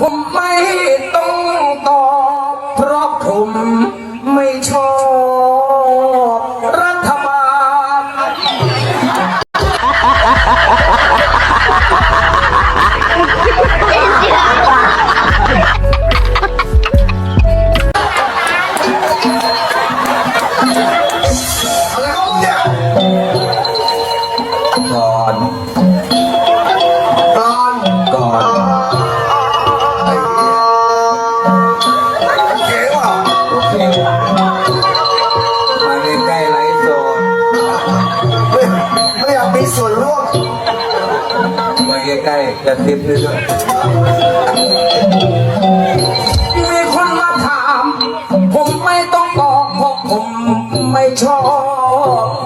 ผมไม่ต้องตอบเพราะผมไม่ชอบรัฐบาล Yeah. มีส่วนร่วมมาใกล้ๆกระซิบด้วย มีคนมาถาม ผมไม่ต้องบอกเพราะผมไม่ชอบ